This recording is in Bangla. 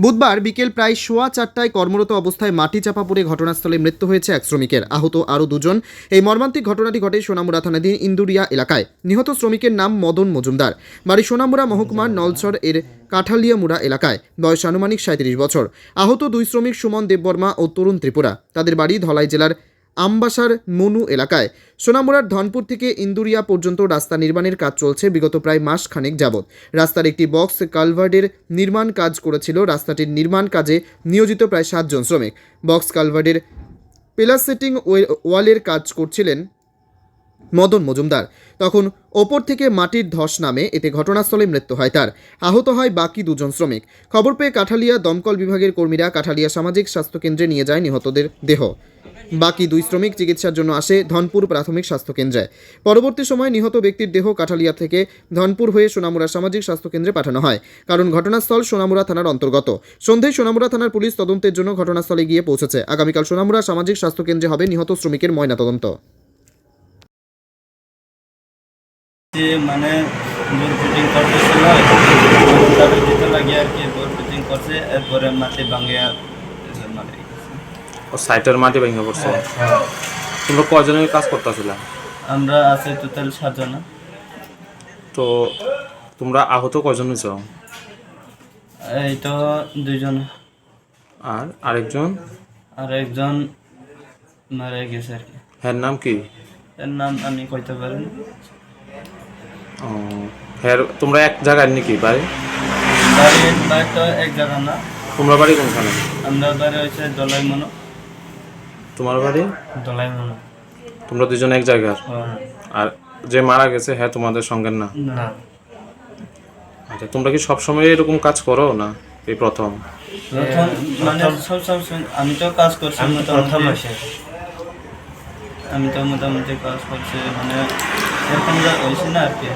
বুধবার বিকেল প্রায় সোয়া চারটায় কর্মরত অবস্থায় মাটি চাপা পড়ে ঘটনাস্থলে মৃত্যু হয়েছে এক শ্রমিকের। আহত আরও দুজন। এই মর্মান্তিক ঘটনাটি ঘটে সোনামুড়া থানাধীন ইন্দুরিয়া এলাকায়। নিহত শ্রমিকের নাম মদন মজুমদার। বাড়ি সোনামুড়া মহকুমার নলছর এর কাঠালিয়ামুড়া এলাকায়। বয়স আনুমানিক সাঁত্রিশ বছর। আহত দুই শ্রমিক সুমন দেববর্মা ও তরুণ ত্রিপুরা। তাদের বাড়ি ধলাই জেলার আমবাসার মনু এলাকায়। সোনামুড়ার ধনপুর থেকে ইন্দুরিয়া পর্যন্ত রাস্তা নির্মাণের কাজ চলছে বিগত প্রায় মাস খানেক যাবৎ। রাস্তার একটি বক্স কালভার্ডের নির্মাণ কাজ করেছিল। রাস্তাটির নির্মাণ কাজে নিয়োজিত প্রায় সাতজন শ্রমিক। বক্স কালভার্ডের পিলার সেটিং ওয়ালের কাজ করছিলেন মদন মজুমদার। তখন ওপর থেকে মাটির ধস নামে এতে ঘটনাস্থলে মৃত্যু হয় তার। আহত হয় বাকি দুজন শ্রমিক। খবর পেয়ে কাঠালিয়া দমকল বিভাগের কর্মীরা কাঠালিয়া সামাজিক স্বাস্থ্যকেন্দ্রে নিয়ে যায় নিহতদের দেহ। বাকি দুই শ্রমিক চিকিৎসার জন্য আসে ধনপুর প্রাথমিক স্বাস্থ্যকেন্দ্রে। পরবর্তী সময় নিহত ব্যক্তির দেহ কাঠালিয়া থেকে ধনপুর হয়ে সোনামুড়া সামাজিক স্বাস্থ্যকেন্দ্রে পাঠানো হয়। কারণ ঘটনাস্থল সোনামুড়া থানার অন্তর্গত। সন্ধ্যায় সোনামুড়া থানার পুলিশ তদন্তের জন্য ঘটনাস্থলে গিয়ে পৌঁছেছে। আগামীকাল সোনামুড়া সামাজিক স্বাস্থ্যকেন্দ্রে হবে নিহত শ্রমিকের ময়নাতদন্ত। যে মানে বোর ফিটিং করতেছিল তাদের দিতে লাগে আর কি, বোর ফিটিং করছে, এরপরে মাটি ভাঙে মানে ও সাইটের মাটি ভেঙে পড়ছে। তোমরা কজনের কাজ করতেছিল? আমরা আছে টোটাল সাতজন। তো তোমরা আহত কজন হয়েছ? এই তো দুইজন। আর আরেকজন? আর একজন মারা গেছে আর কি। হ্যার নাম কি? এর নাম আমি কইতে পারি না। ও, হ্যার তোমরা এক জায়গায় নাকি বাড়ি? বাড়ি বাড়ি তো এক জায়গা না। তোমরা বাড়ি কোনখানে? আমরা বাড়ি হয়েছে দলাই মনো তোমার বাড়ি? তোমরা দুজন এক জায়গার? আর যে মারা গেছে হ্যাঁ তোমাদের সঙ্গে না? না। আচ্ছা তোমরা কি সবসময় এরকম কাজ করো না এই প্রথম? প্রথম মানে সব সব সব- আমি তো কাজ করছি মোটামুটি। আমি তো মোটামুটি কাজ করছি মানে এরকম যা হয়েছে না আর কি।